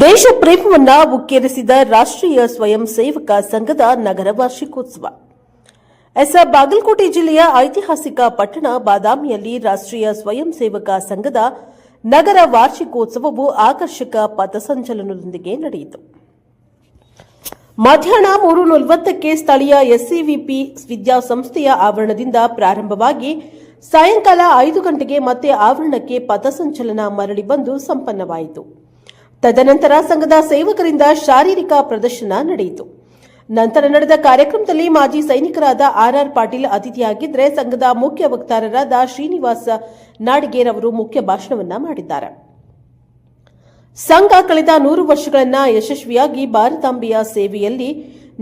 ದೇಶ ಪ್ರೇಮವನ್ನ ಉಕ್ಕೇರಿಸಿದ ರಾಷ್ಟ್ರೀಯ ಸ್ವಯಂ ಸೇವಕ ಸಂಘದ ನಗರ ವಾರ್ಷಿಕೋತ್ಸವ. ಎಸ್ ಬಾಗಲಕೋಟೆ ಜಿಲ್ಲೆಯ ಐತಿಹಾಸಿಕ ಪಟ್ಟಣ ಬಾದಾಮಿಯಲ್ಲಿ ರಾಷ್ಟ್ರೀಯ ಸ್ವಯಂ ಸೇವಕ ಸಂಘದ ನಗರ ವಾರ್ಷಿಕೋತ್ಸವವು ಆಕರ್ಷಕ ಪಥಸಂಚಲನದೊಂದಿಗೆ ನಡೆಯಿತು. ಮಧ್ಯಾಹ್ನ ಮೂರು ನಲವತ್ತಕ್ಕೆ ಸ್ಥಳೀಯ ಎಸ್ಸಿವಿಪಿ ವಿದ್ಯಾಸಂಸ್ಥೆಯ ಆವರಣದಿಂದ ಪ್ರಾರಂಭವಾಗಿ ಸಾಯಂಕಾಲ ಐದು ಗಂಟೆಗೆ ಮತ್ತೆ ಆವರಣಕ್ಕೆ ಪಥಸಂಚಲನ ಮರಳಿ ಬಂದು ಸಂಪನ್ನವಾಯಿತು. ತದನಂತರ ಸಂಘದ ಸೇವಕರಿಂದ ಶಾರೀರಿಕ ಪ್ರದರ್ಶನ ನಡೆಯಿತು. ನಂತರ ನಡೆದ ಕಾರ್ಯಕ್ರಮದಲ್ಲಿ ಮಾಜಿ ಸೈನಿಕರಾದ ಆರ್ಆರ್ ಪಾಟೀಲ್ ಅತಿಥಿಯಾಗಿದ್ದರೆ ಸಂಘದ ಮುಖ್ಯ ವಕ್ತಾರರಾದ ಶ್ರೀನಿವಾಸ ನಾಡಿಗೇರ್ ಅವರು ಮುಖ್ಯ ಭಾಷಣವನ್ನ ಮಾಡಿದ್ದಾರೆ. ಸಂಘ ಕಳೆದ ನೂರು ವರ್ಷಗಳನ್ನ ಯಶಸ್ವಿಯಾಗಿ ಭಾರತಾಂಬೆಯ ಸೇವೆಯಲ್ಲಿ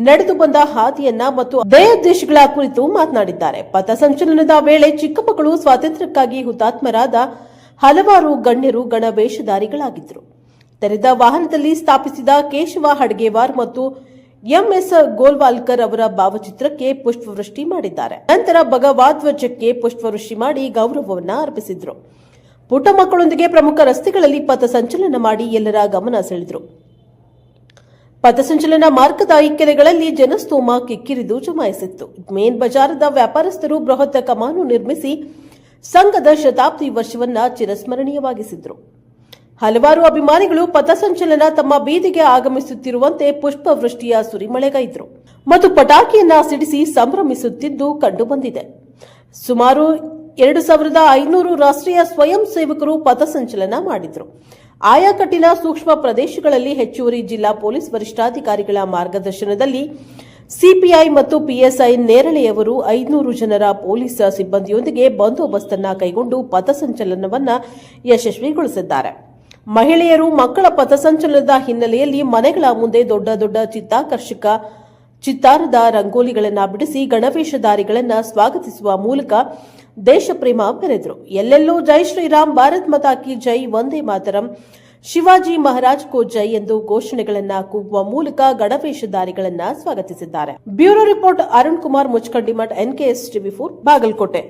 ನಡೆದು ಬಂದ ಹಾದಿಯನ್ನ ಮತ್ತು ದಯೋದ್ದೇಶಗಳ ಕುರಿತು ಮಾತನಾಡಿದ್ದಾರೆ. ಪಥಸಂಚಲನದ ವೇಳೆ ಚಿಕ್ಕ ಮಕ್ಕಳು ಸ್ವಾತಂತ್ರ್ಯಕ್ಕಾಗಿ ಹುತಾತ್ಮರಾದ ಹಲವಾರು ಗಣ್ಯರು ಗಣವೇಷಧಾರಿಗಳಾಗಿದ್ದರು ತೆರೆದ ವಾಹನದಲ್ಲಿ ಸ್ಥಾಪಿಸಿದ ಕೇಶವ ಹಡ್ಗೇವಾರ್ ಮತ್ತು ಎಂಎಸ್ ಗೋಲ್ವಾಲ್ಕರ್ ಅವರ ಭಾವಚಿತ್ರಕ್ಕೆ ಪುಷ್ಪವೃಷ್ಟಿ ಮಾಡಿದ್ದಾರೆ. ನಂತರ ಭಗವಾಧ್ವಜಕ್ಕೆ ಪುಷ್ಪವೃಷ್ಟಿ ಮಾಡಿ ಗೌರವವನ್ನು ಅರ್ಪಿಸಿದ್ರು. ಪುಟ್ಟ ಮಕ್ಕಳೊಂದಿಗೆ ಪ್ರಮುಖ ರಸ್ತೆಗಳಲ್ಲಿ ಪಥಸಂಚಲನ ಮಾಡಿ ಎಲ್ಲರ ಗಮನ ಸೆಳೆದರು. ಪಥಸಂಚಲನ ಮಾರ್ಗದ ಇಕ್ಕೆಲೆಗಳಲ್ಲಿ ಜನಸ್ತೋಮ ಕಿಕ್ಕಿರಿದು ಜಮಾಯಿಸಿತ್ತು. ಮೇನ್ ಬಜಾರದ ವ್ಯಾಪಾರಸ್ಥರು ಬೃಹತ್ ಕಮಾನು ನಿರ್ಮಿಸಿ ಸಂಘದ ಶತಾಬ್ದಿ ವರ್ಷವನ್ನ ಚಿರಸ್ಮರಣೀಯವಾಗಿಸಿದ್ರು. ಹಲವಾರು ಅಭಿಮಾನಿಗಳು ಪಥಸಂಚಲನ ತಮ್ಮ ಬೀದಿಗೆ ಆಗಮಿಸುತ್ತಿರುವಂತೆ ಪುಷ್ಪವೃಷ್ಟಿಯ ಸುರಿಮಳೆಗೈದರು. ಮತ್ತು ಪಟಾಕಿಯನ್ನ ಸಿಡಿಸಿ ಸಂಭ್ರಮಿಸುತ್ತಿದ್ದು ಕಂಡುಬಂದಿದೆ. ಸುಮಾರು ಎರಡು ಸಾವಿರದ ಐನೂರು ರಾಷ್ಟ್ರೀಯ ಸ್ವಯಂ ಸೇವಕರು ಪಥಸಂಚಲನ ಮಾಡಿದ್ರು. ಆಯಾ ಕಟ್ಟಿನ ಸೂಕ್ಷ್ಮ ಪ್ರದೇಶಗಳಲ್ಲಿ ಹೆಚ್ಚುವರಿ ಜಿಲ್ಲಾ ಪೊಲೀಸ್ ವರಿಷ್ಠಾಧಿಕಾರಿಗಳ ಮಾರ್ಗದರ್ಶನದಲ್ಲಿ ಸಿಪಿಐ ಮತ್ತು ಪಿಎಸ್ಐ ನೇರಳೆಯವರು ಐನೂರು ಜನರ ಪೊಲೀಸ್ ಸಿಬ್ಬಂದಿಯೊಂದಿಗೆ ಬಂದೋಬಸ್ತನ್ನ ಕೈಗೊಂಡು ಪಥಸಂಚಲನವನ್ನು ಯಶಸ್ವಿಗೊಳಿಸಿದ್ದಾರೆ. ಮಹಿಳೆಯರು ಮಕ್ಕಳ ಪಥಸಂಚಲನದ ಹಿನ್ನೆಲೆಯಲ್ಲಿ ಮನೆಗಳ ಮುಂದೆ ದೊಡ್ಡ ದೊಡ್ಡ ಚಿತ್ತಾಕರ್ಷಕ ಚಿತ್ತಾರದ ರಂಗೋಲಿಗಳನ್ನು ಬಿಡಿಸಿ ಗಣವೇಷಧಾರಿಗಳನ್ನು ಸ್ವಾಗತಿಸುವ ಮೂಲಕ ದೇಶಪ್ರೇಮ ಮೆರೆದರು ಎಲ್ಲೆಲ್ಲೂ ಜೈ ಶ್ರೀರಾಮ್, ಭಾರತ್ ಮಾತಾ ಕಿ ಜೈ, ವಂದೇ ಮಾತರಂ. ಶಿವಾಜಿ ಮಹಾರಾಜ್ ಕೋ ಜೈ ಎಂದು ಘೋಷಣೆಗಳನ್ನು ಕೂಗುವ ಮೂಲಕ ಗಣವೇಷಧಾರಿಗಳನ್ನ ಸ್ವಾಗತಿಸಿದ್ದಾರೆ. Bureau report Arun Kumar Muchkandimath NKS TV four, Bagalkote.